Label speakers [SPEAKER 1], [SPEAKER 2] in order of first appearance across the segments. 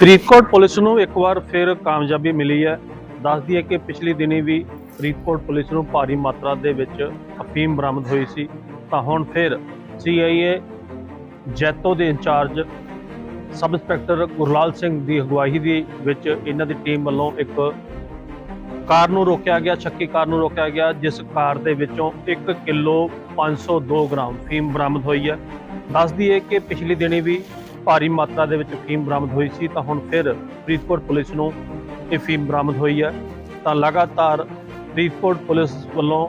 [SPEAKER 1] Faridkot police ਨੂੰ ਇੱਕ ਵਾਰ ਫਿਰ ਕਾਮਯਾਬੀ ਮਿਲੀ ਹੈ। ਦੱਸਦੀ ਹੈ ਕਿ ਪਿਛਲੀ ਦਿਨੀ ਵੀ ਫਰੀਦਕੋਟ ਪੁਲਿਸ ਨੂੰ ਭਾਰੀ ਮਾਤਰਾ ਦੇ ਵਿੱਚ ਅਫੀਮ ਬਰਾਮਦ ਹੋਈ ਸੀ। ਤਾਂ ਹੁਣ ਫਿਰ ਸੀਆਈਏ ਜੈਤੋ ਦੇ incharge sub inspector Gurlal Singh ਦੀ ਅਗਵਾਈ ਦੇ ਵਿੱਚ ਇਹਨਾਂ ਦੀ ਟੀਮ ਵੱਲੋਂ ਇੱਕ ਕਾਰ ਨੂੰ ਰੋਕਿਆ ਗਿਆ, ਸ਼ੱਕੀ ਕਾਰ ਨੂੰ ਰੋਕਿਆ ਗਿਆ, ਜਿਸ ਕਾਰ ਦੇ ਵਿੱਚੋਂ 1 ਕਿਲੋ 502 ਗ੍ਰਾਮ ਫੀਮ ਬਰਾਮਦ ਹੋਈ ਹੈ। ਦੱਸਦੀ ਹੈ ਕਿ ਪਿਛਲੀ ਦਿਨੀ ਵੀ ਭਾਰੀ ਮਾਤਰਾ ਦੇ ਵਿੱਚ ਅਫੀਮ ਬਰਾਮਦ ਹੋਈ ਸੀ, ਤਾਂ ਹੁਣ ਫਿਰ ਫਰੀਦਕੋਟ ਪੁਲਿਸ ਨੂੰ ਇਹ ਫੀਮ ਬਰਾਮਦ ਹੋਈ ਹੈ। ਤਾਂ ਲਗਾਤਾਰ ਫਰੀਦਕੋਟ ਪੁਲਿਸ ਵੱਲੋਂ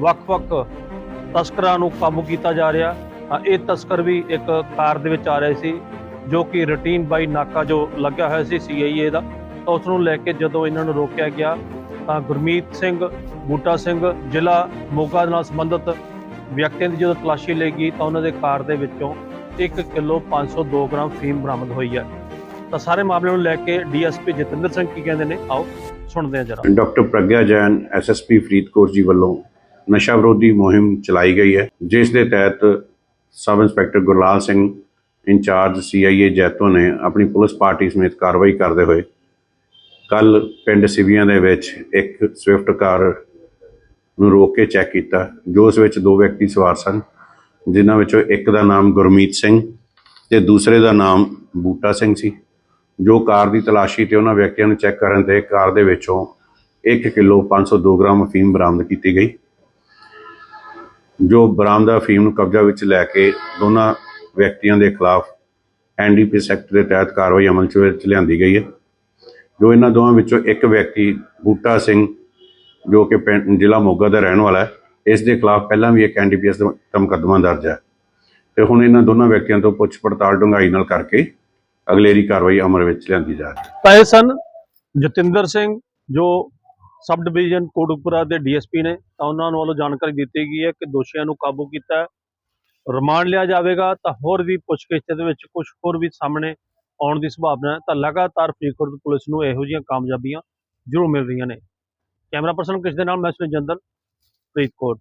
[SPEAKER 1] ਵੱਖ-ਵੱਖ ਤਸਕਰਾਂ ਨੂੰ ਕਾਬੂ ਕੀਤਾ ਜਾ ਰਿਹਾ। ਤਾਂ ਇਹ ਤਸਕਰ ਵੀ ਇੱਕ ਕਾਰ ਦੇ ਵਿੱਚ ਆ ਰਹੇ ਸੀ, ਜੋ ਕਿ ਰੂਟੀਨ ਬਾਈ ਨਾਕਾ ਜੋ ਲੱਗਿਆ ਹੋਇਆ ਸੀ ਸੀਆਈਏ ਦਾ, ਤਾਂ ਉਸ ਨੂੰ ਲੈ ਕੇ ਜਦੋਂ ਇਹਨਾਂ ਨੂੰ ਰੋਕਿਆ ਗਿਆ, ਤਾਂ ਗੁਰਮੀਤ ਸਿੰਘ, ਬੂਟਾ ਸਿੰਘ, ਜ਼ਿਲ੍ਹਾ ਮੋਗਾ ਦੇ ਨਾਲ ਸੰਬੰਧਿਤ ਵਿਅਕਤੀਆਂ ਦੀ ਜਦੋਂ ਤਲਾਸ਼ੀ ਲਈ ਗਈ, ਤਾਂ ਉਹਨਾਂ ਦੇ ਕਾਰ ਦੇ ਵਿੱਚੋਂ 1 ਕਿਲੋ 502 ਗ੍ਰਾਮ ਫੀਮ ਬਰਾਮਦ ਹੋਈ ਹੈ। ਤਾਂ ਸਾਰੇ ਮਾਮਲੇ ਨੂੰ ਲੈ ਕੇ ਡੀਐਸਪੀ ਜਤਿੰਦਰ ਸਿੰਘ ਕੀ ਕਹਿੰਦੇ ਨੇ? ਆਓ ਸੁਣਦੇ ਹਾਂ ਜਰਾ।
[SPEAKER 2] ਡਾਕਟਰ ਪ੍ਰਗਿਆ ਜੈਨ, ਐਸਐਸਪੀ ਫਰੀਦਕੋਟ ਜੀ ਵੱਲੋਂ ਨਸ਼ਾ ਵਿਰੋਧੀ ਮੁਹਿੰਮ ਚਲਾਈ ਗਈ ਹੈ, ਜਿਸ ਦੇ ਤਹਿਤ sub inspector Gurlal Singh incharge CIA Jaito ਨੇ ਆਪਣੀ ਪੁਲਿਸ ਪਾਰਟੀ ਸਮੇਤ ਕਾਰਵਾਈ ਕਰਦੇ ਹੋਏ ਕੱਲ ਪਿੰਡ ਸਿਵੀਆਂ ਦੇ ਵਿੱਚ ਇੱਕ ਸਵਿਫਟ ਕਾਰ ਨੂੰ ਰੋਕ ਕੇ ਚੈੱਕ ਕੀਤਾ, ਜੋ ਉਸ ਵਿੱਚ ਦੋ ਵਿਅਕਤੀ ਸਵਾਰ ਸਨ। ਜਿਨ੍ਹਾਂ ਵਿੱਚੋਂ ਇੱਕ ਦਾ ਨਾਮ ਗੁਰਮੀਤ ਸਿੰਘ ਤੇ ਦੂਸਰੇ ਦਾ ਨਾਮ ਬੂਟਾ ਸਿੰਘ ਸੀ। ਜੋ ਕਾਰ ਦੀ ਤਲਾਸ਼ੀ ਤੇ ਉਹਨਾਂ ਵਿਅਕਤੀਆਂ ਨੂੰ ਚੈੱਕ ਕਰਨ ਤੇ ਕਾਰ ਦੇ ਵਿੱਚੋਂ 1 ਕਿਲੋ 502 ਗ੍ਰਾਮ ਅਫੀਮ ਬਰਾਮਦ ਕੀਤੀ ਗਈ। ਜੋ ਬਰਾਮਦਾ ਅਫੀਮ ਨੂੰ ਕਬਜ਼ਾ ਵਿੱਚ ਲੈ ਕੇ ਦੋਨਾਂ ਵਿਅਕਤੀਆਂ ਦੇ ਖਿਲਾਫ ਐਨਡੀਪੀਐਸ ਸੈਕਟਰ ਦੇ ਤਹਿਤ ਕਾਰਵਾਈ ਅਮਲ 'ਚ ਵਿੱਚ ਲਿਆਂਦੀ ਗਈ ਹੈ। ਜੋ ਇਹਨਾਂ ਦੋਵਾਂ ਵਿੱਚੋਂ ਇੱਕ ਵਿਅਕਤੀ ਬੂਟਾ ਸਿੰਘ, ਜੋ ਕਿ ਪਿੰਡ ਜ਼ਿਲ੍ਹਾ ਮੋਗਾ ਦਾ ਰਹਿਣ ਵਾਲਾ ਹੈ ਇਸ ਦੇ ਖਿਲਾਫ ਪਹਿਲਾਂ ਵੀ ਇੱਕ ਐਨਡੀਪੀਐਸ ਦਾ ਮੁਕੱਦਮਾ ਦਰਜ ਹੈ। ਤੇ ਹੁਣ ਇਹਨਾਂ ਦੋਨਾਂ ਵਿਅਕਤੀਆਂ ਤੋਂ ਪੁੱਛ ਪੜਤਾਲ ਡੂੰਘਾਈ ਨਾਲ ਕਰਕੇ ਅਗਲੇਰੀ ਕਾਰਵਾਈ ਅਮਲ ਵਿੱਚ ਲਿਆਂਦੀ ਜਾ ਰਹੀ ਹੈ।
[SPEAKER 1] ਤਾਂ ਸਨ। ਜਤਿੰਦਰ ਸਿੰਘ, ਜੋ ਸਬ ਡਿਵੀਜ਼ਨ ਕੋਟਕਪੁਰਾ ਦੇ ਡੀਐਸਪੀ ਨੇ, ਤਾਂ ਉਹਨਾਂ ਵੱਲੋਂ ਜਾਣਕਾਰੀ ਦਿੱਤੀ ਗਈ ਹੈ ਕਿ ਦੋਸ਼ੀਆਂ ਨੂੰ ਕਾਬੂ ਕੀਤਾ ਰਿਮਾਂਡ ਲਿਆ ਜਾਵੇਗਾ, ਤਾਂ ਹੋਰ ਵੀ ਪੁੱਛਗਿੱਛ ਦੇ ਵਿੱਚ ਕੁਝ ਹੋਰ ਵੀ ਸਾਹਮਣੇ ਆਉਣ ਦੀ ਸੰਭਾਵਨਾ ਹੈ। ਤਾਂ ਲਗਾਤਾਰ ਫਰੀਦਕੋਟ ਪੁਲਿਸ ਨੂੰ ਇਹੋ ਜਿਹੀਆਂ ਕਾਮਯਾਬੀਆਂ ਜ਼ਰੂਰ ਮਿਲ ਰਹੀਆਂ ਨੇ। ਕੈਮਰਾ ਪਰਸਨ ਕਿਸ ਦੇ ਨਾਲ? ਮੈਂ ਸੁਨੀਲ ਜੰਦਲ ਫਰੀਦਕੋਟ